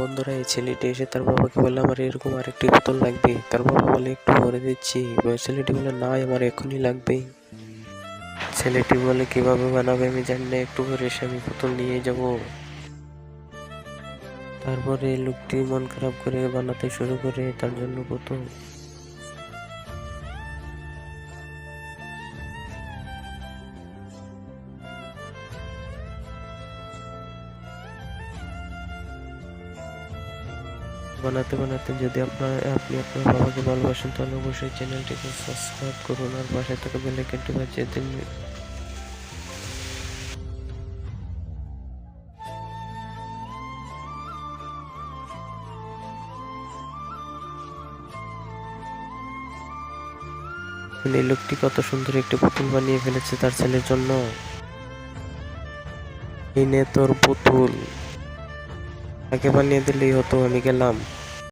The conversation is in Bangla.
বন্ধুরা, এই ছেলেটি এসে তার বাবাকে বলে আমার এরকম আরেকটি বোতল লাগবে। তার বাবা বলে, একটু ভরে দিচ্ছি। ছেলেটি বলে না আমার এখনই লাগবে। ছেলেটি বলে, কীভাবে বানাবে আমি জানি না, একটু করে এসে আমি বোতল নিয়ে যাব। তারপরে লোকটি মন খারাপ করে বানাতে শুরু করে তার জন্য বোতল। বানাতে বানাতে যদি আপনার, আপনি আপনার বাবাকে ভালোবাসেন, তাহলে অবশ্যই চ্যানেলটিকে সাবস্ক্রাইব করুন আর পাশে থাকা বেল আইকনটি বাজিয়ে দিন। এই লোকটি কত সুন্দর একটি পুতুল বানিয়ে ফেলেছে তার ছেলের জন্য। এই নে তোর পুতুল। তাকে বানিয়ে দিলেই হতো আমি গেলাম।